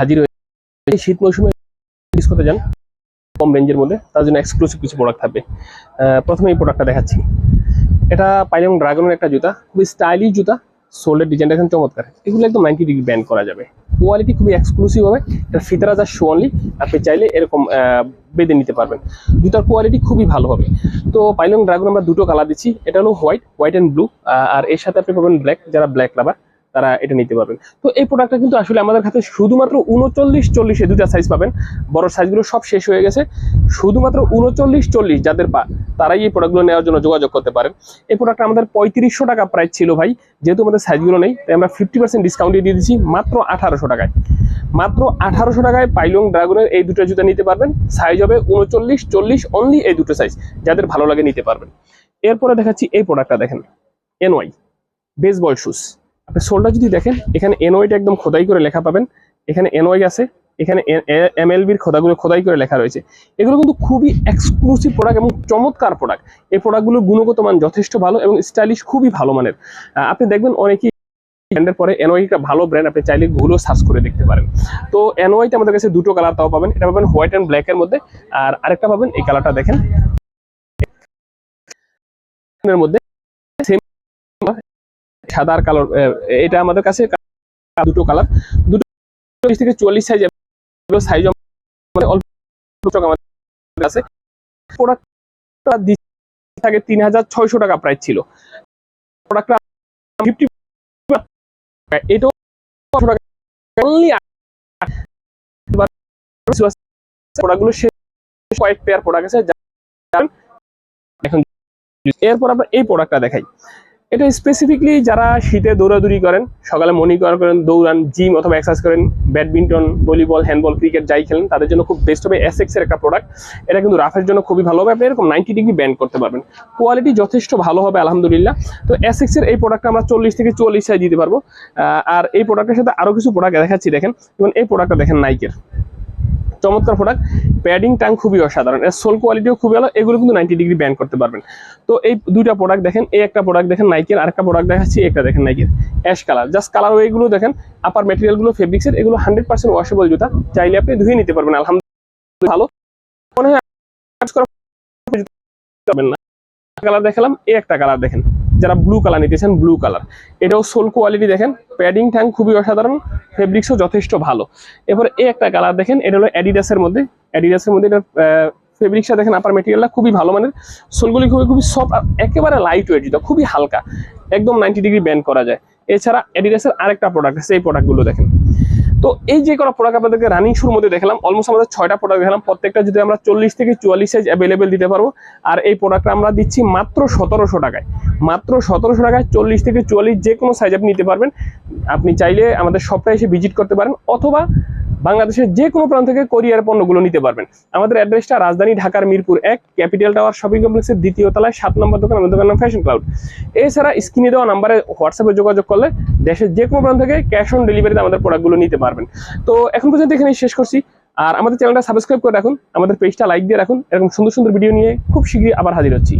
হাজির হয়ে শীত মৌসুমে রিলিজ যান, কম রেঞ্জের মধ্যে, তার জন্য এক্সক্লুসিভ কিছু প্রোডাক্ট থাকবে। প্রথমে এই প্রোডাক্টটা দেখাচ্ছি। এটা পাইলাম ড্রাগনের একটা জুতা, খুবই স্টাইলিশ জুতা সোল্ডের ডিজাইনটা এখন চমৎকার। এগুলো একদম নাইনটি ডিগ্রি ব্যান্ড করা যাবে। কোয়ালিটি খুবই এক্সক্লুসিভ হবে, এটা ফিতারা যা শো অনলি আপনি চাইলে এরকম বেঁধে নিতে পারবেন। জুতার কোয়ালিটি খুবই ভালো হবে। তো পাইলং ড্রাগন আমরা দুটো কালার দিচ্ছি, এটা হলো হোয়াইট হোয়াইট অ্যান্ড ব্লু আর এর সাথে আপনি পাবেন ব্ল্যাক যারা ব্ল্যাক লাভার তারা এটা নিতে পারবেন। তো এই প্রোডাক্টটা কিন্তু আসলে আমাদের কাছে শুধুমাত্র উনচল্লিশ চল্লিশে দুটা সাইজ পাবেন। বড় সাইজগুলো সব শেষ হয়ে গেছে। শুধুমাত্র উনচল্লিশ চল্লিশ যাদের পা, তারাই এই প্রোডাক্টগুলো নেওয়ার জন্য যোগাযোগ করতে পারেন। এই প্রোডাক্টটা আমাদের পঁয়ত্রিশশো টাকা প্রাইস ছিল ভাই, যেহেতু আমাদের সাইজগুলো নেই, তাই আমরা ফিফটি পার্সেন্ট ডিসকাউন্টে দিয়ে দিচ্ছি মাত্র আঠারোশো টাকায়। মাত্র আঠারোশো টাকায় পাইলং ড্রাগনের এই দুটো জুতা নিতে পারবেন। সাইজ হবে উনচল্লিশ চল্লিশ অনলি এই দুটো সাইজ যাদের ভালো লাগে নিতে পারবেন। এরপরে দেখাচ্ছি এই প্রোডাক্টটা দেখেন এনওয়াই বেসবল শুজ আপনি সোলটা যদি দেখেন, এখানে এনওয়াইটা একদম খোদাই করে লেখা পাবেন। এখানে এনওয়াই আছে, এখানে এম এমএলবির খোদাগুলো খোদাই করে লেখা রয়েছে। এগুলো কিন্তু খুবই এক্সক্লুসিভ প্রোডাক্ট এবং চমৎকার প্রোডাক্ট এই প্রোডাক্টগুলোর গুণগত মান যথেষ্ট ভালো এবং স্টাইলিশ খুবই ভালো মানের। আপনি দেখবেন অনেকেই ব্র্যান্ডের পরে এনওয়াই ভালো ব্র্যান্ড আপনি চাইলে গুলো সার্চ করে দেখতে পারেন। তো এনওয়াইতে আমাদের কাছে দুটো কালার তাও পাবেন। এটা পাবেন হোয়াইট অ্যান্ড ব্ল্যাক এর মধ্যে। আর আরেকটা পাবেন এই কালারটা দেখেন। এর মধ্যে সেম সাদা আর কালার এটা আমাদের কাছে দুটো কালার। দুটো চল্লিশ থেকে চল্লিশ সাইজ সাইজ মানে অল্প আমাদের কাছে প্রোডাক্টটা থাকে তিন হাজার ছয়শো টাকা প্রাইস ছিল। প্রোডাক্টটা ফিফটি প্রোডাক্টগুলো এরপর আমরা এই প্রোডাক্টটা দেখাই। এটা স্পেসিফিকলি যারা শীতে দৌড়াদৌড়ি করেন, সকালে মর্নিং ওয়াক করেন, দৌড়ান জিম অথবা এক্সারসাইজ করেন ব্যাডমিন্টন ভলিবল হ্যান্ডবল ক্রিকেট যাই খেলেন, তাদের জন্য খুব বেস্ট হবে এসএক্স এর একটা প্রোডাক্ট এটা কিন্তু রাফের জন্য খুবই ভালো হবে, আপনি এরকম নাইনটি ডিগ্রি ব্যান্ড করতে পারবেন। কোয়ালিটি যথেষ্ট ভালো হবে, আলহামদুলিল্লাহ। তো এসএক্স এর এই প্রোডাক্টটা আমরা চল্লিশ থেকে চুয়াল্লিশ সাইজ দিতে পারব। আর এই প্রোডাক্টের সাথে আরও কিছু প্রোডাক্ট দেখাচ্ছি, দেখেন। যেমন এই প্রোডাক্টটা দেখেন নাইকের চমৎকার প্রোডাক্ট প্যাডিং টাং খুবই অসাধারণ। এর সোল কোয়ালিটিও খুবই ভালো। এগুলো কিন্তু নাইনটি ডিগ্রি ব্যান্ড করতে পারবেন। তো এই দুইটা প্রোডাক্ট দেখেন, এই একটা প্রোডাক্ট দেখেন নাইকের আরেকটা প্রোডাক্ট দেখাচ্ছি একটা দেখেন নাইকের অ্যাশ কালার জাস্ট কালার ওয়েগুলো দেখেন আপার মেটেরিয়ালগুলো ফেব্রিক্সের এগুলো হান্ড্রেড পার্সেন্ট ওয়াশেবল জুতা। চাইলে আপনি ধুয়ে নিতে পারবেন, আলহামদুলিল্লাহ ভালো। মনে হয় কালার দেখালাম, এই একটা কালার দেখেন। যারা ব্লু কালার নিতেছেন ব্লু কালার এটাও সোল কোয়ালিটি দেখেন। প্যাডিং ট্যাং খুবই অসাধারণ। ফেব্রিক্সও যথেষ্ট ভালো। এরপরে এই একটা কালার দেখেন, এটা হলো অ্যাডিডাসের মধ্যে। অ্যাডিডাসের মধ্যে এটা ফেব্রিক্সটা দেখেন আপার মেটেরিয়ালটা খুবই ভালো মানের। সোলগুলি খুবই খুবই সফট আর একেবারে লাইট ওয়েট জুতা খুবই হালকা। একদম নাইনটি ডিগ্রি ব্যান্ড করা যায়। এছাড়া অ্যাডিডাসের আরেকটা প্রোডাক্ট আছে, এই প্রোডাক্টগুলো দেখেন। তো এই যে করা প্রোডাক্ট আপনাদেরকে রানিং শুর মধ্যে দেখলাম অলমোস্ট আমাদের ছয়টা প্রোডাক্ট দেখালাম। প্রত্যেকটা যদি আমরা চল্লিশ থেকে চুয়াল্লিশ সাইজ অ্যাভেলেবেল দিতে পারব, আর এই প্রোডাক্টটা আমরা দিচ্ছি মাত্র সতেরোশো টাকায়। মাত্র সতেরোশো টাকায় চল্লিশ থেকে চুয়াল্লিশ যে কোনো সাইজ আপনি নিতে পারবেন। আপনি চাইলে আমাদের শপটা এসে ভিজিট করতে পারেন, অথবা বাংলাদেশের যে কোনো প্রান্ত থেকে কোরিয়ার পণ্যগুলো নিতে পারবেন। আমাদের অ্যাড্রেসটা রাজধানী ঢাকার মিরপুর এক ক্যাপিটাল টাওয়ার শপিং কমপ্লেক্সের দ্বিতীয় তলায়, সাত নম্বর দোকান, আমাদের দোকান নাম ফ্যাশন ক্লাউড এছাড়া স্ক্রিনে দেওয়া নাম্বারে হোয়াটসঅ্যাপে যোগাযোগ করলে দেশের যে কোনো প্রান্ত থেকে ক্যাশ অন ডেলিভারিতে আমাদের প্রোডাক্টগুলো নিতে পারবেন। তো এখন পর্যন্ত এখানে শেষ করছি। আর আমাদের চ্যানেলটা সাবস্ক্রাইব করে রাখুন, আমাদের পেজটা লাইক দিয়ে রাখুন, এরকম সুন্দর সুন্দর ভিডিও নিয়ে খুব শীঘ্রই আবার হাজির হচ্ছি।